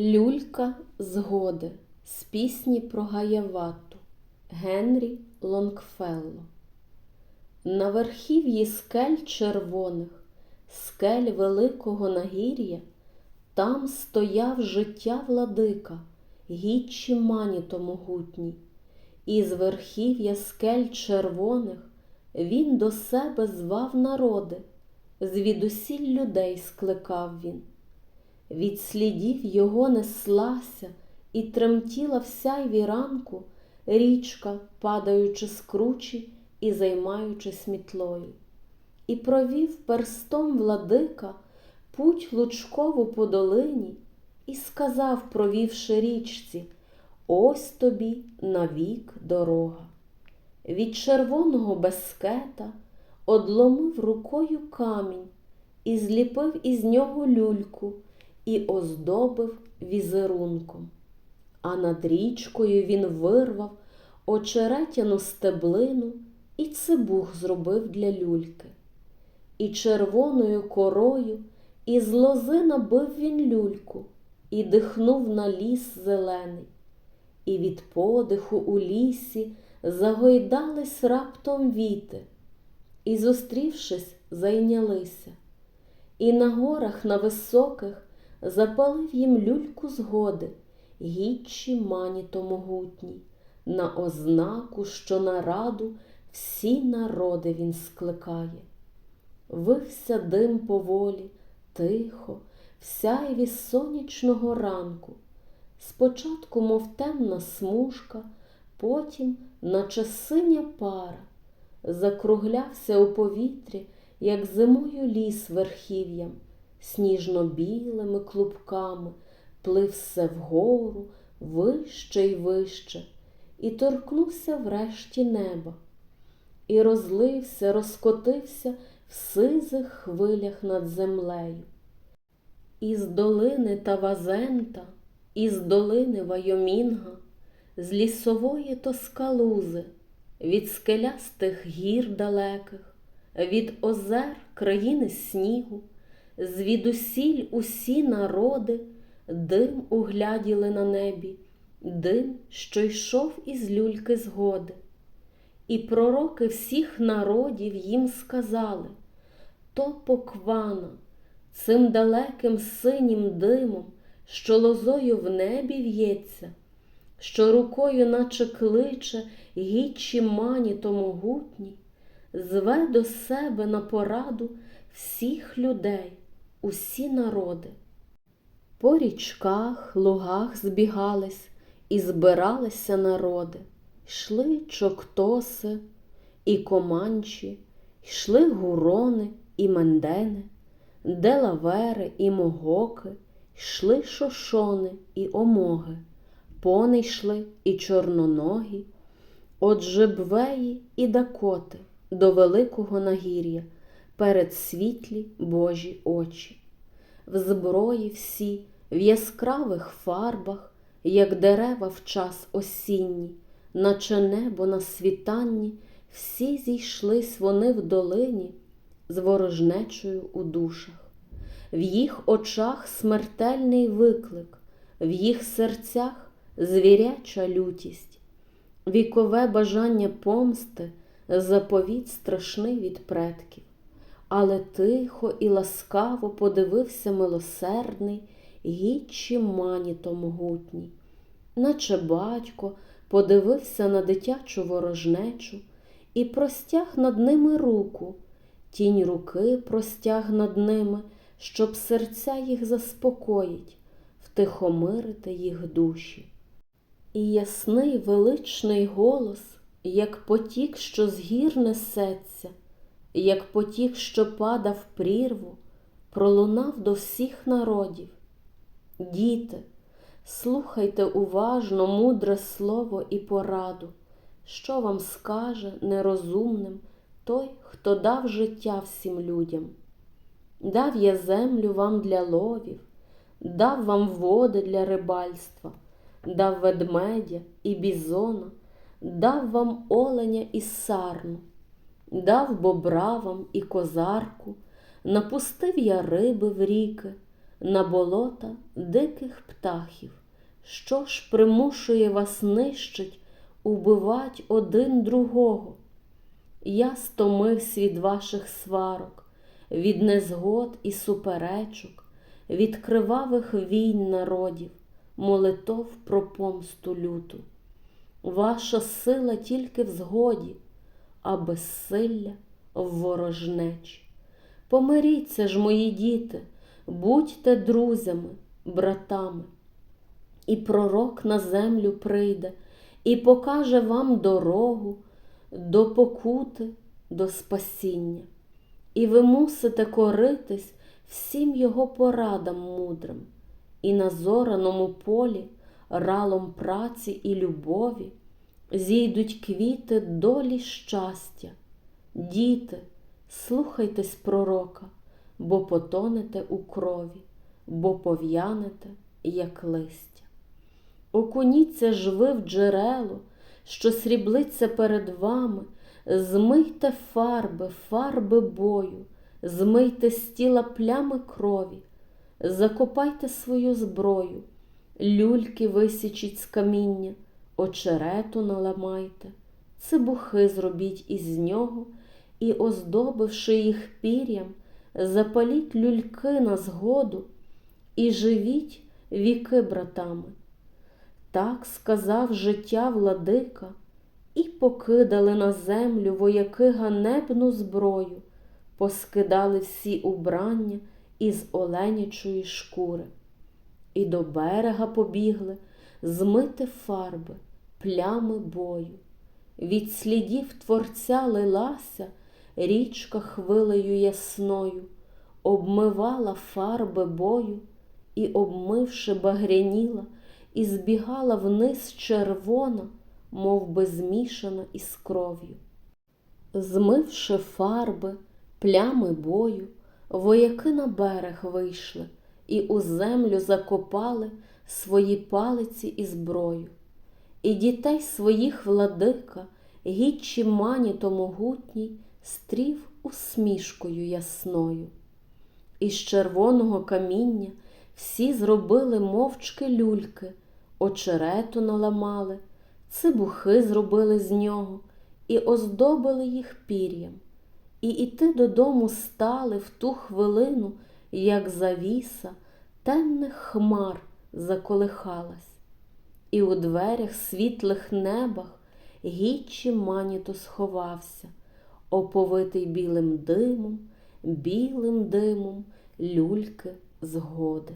Люлька згоди з пісні про Гаявату Генрі Лонгфелло. На верхів'ї скель червоних, скель великого нагір'я, там стояв життя владика, гідчі маніто могутній, і з верхів'я скель червоних він до себе звав народи, звідусіль людей скликав він. Від слідів його неслася і тремтіла в сяйві ранку річка, падаючи з кручі і займаючись мітлою. І провів перстом владика путь лучкову по долині, і сказав, провівши річці, ось тобі навік дорога. Від червоного бескета одломив рукою камінь і зліпив із нього люльку і оздобив візерунком. А над річкою він вирвав очеретяну стеблину і цибух зробив для люльки. І червоною корою із лози набив він люльку і дихнув на ліс зелений. І від подиху у лісі загойдались раптом віти, і, зустрівшись, зайнялися. І на горах на високих запалив їм люльку згоди, гідчі маніто могутній, на ознаку, що на раду всі народи він скликає. Вився дим поволі, тихо, в сяйві сонячного ранку. Спочатку, мов темна смужка, потім, наче синя пара, закруглявся у повітрі, як зимою ліс верхів'ям, сніжно-білими клубками плив все вгору, вище й вище, і торкнувся врешті неба, і розлився, розкотився в сизих хвилях над землею. Із долини Тавазента, із долини Вайомінга, з лісової тоскалузи, від скелястих гір далеких, від озер країни снігу, звідусіль усі народи дим угляділи на небі, дим, що йшов із люльки згоди. І пророки всіх народів їм сказали то поквана, цим далеким синім димом, що лозою в небі в'ється, що рукою, наче кличе, гідчі мані то могутній, зве до себе на пораду всіх людей, усі народи. По річках, лугах збігались і збиралися народи, йшли чоктоси і команчі, йшли гурони і мендени, делавери і могоки, йшли шошони і омоги, пони йшли і чорноногі, от Жебвеї і Дакоти до великого нагір'я перед світлі Божі очі, в зброї всі, в яскравих фарбах, як дерева в час осінній, наче небо на світанні, всі зійшлись вони в долині з ворожнечою у душах. В їх очах смертельний виклик, в їх серцях звіряча лютість, вікове бажання помсти, заповіт страшний від предків. Але тихо і ласкаво подивився милосердний, гідчі маніто могутній, наче батько подивився на дитячу ворожнечу і простяг над ними руку, тінь руки простяг над ними, щоб серця їх заспокоїть, втихомирити їх душі. І ясний величний голос, як потік, що з гір несеться, як потік, що падав прірву, пролунав до всіх народів. Діти, слухайте уважно мудре слово і пораду, що вам скаже нерозумним той, хто дав життя всім людям. Дав я землю вам для ловів, дав вам води для рибальства, дав ведмедя і бізона, дав вам оленя і сарну, дав бобра вам і козарку, напустив я риби в ріки, на болота диких птахів, що ж примушує вас нищить, убивать один другого. Я стомився від ваших сварок, від незгод і суперечок, від кривавих війн народів, молитов про помсту люту. Ваша сила тільки в згоді, а безсилля в ворожнечі. Помиріться ж, мої діти, будьте друзями, братами. І пророк на землю прийде і покаже вам дорогу до покути, до спасіння. І ви мусите коритись всім його порадам мудрим, і на зораному полі, ралом праці і любові, зійдуть квіти долі щастя. Діти, слухайтесь пророка, бо потонете у крові, бо пов'янете, як листя. Окуніться ж ви в джерело, що сріблиться перед вами, змийте фарби, фарби бою, змийте з тіла плями крові, закопайте свою зброю, люльки висічіть з каміння, очерету наламайте, цибухи зробіть із нього і, оздобивши їх пір'ям, запаліть люльки на згоду і живіть віки братами. Так сказав життя владика, і покидали на землю вояки ганебну зброю, поскидали всі убрання із оленячої шкури, і до берега побігли змити фарби, плями бою. Від слідів творця лилася річка хвилею ясною, обмивала фарби бою і, обмивши, багряніла, і збігала вниз червона, мов би змішана із кров'ю. Змивши фарби, плями бою, вояки на берег вийшли і у землю закопали свої палиці і зброю, і дітей своїх владика, гідчі мані то могутній, стрів усмішкою ясною. Із червоного каміння всі зробили мовчки люльки, очерету наламали, цибухи зробили з нього і оздобили їх пір'ям. І іти додому стали в ту хвилину, як завіса темних хмар заколихалась, і у дверях світлих небах гічі маніто сховався, оповитий білим димом, білим димом люльки згоди.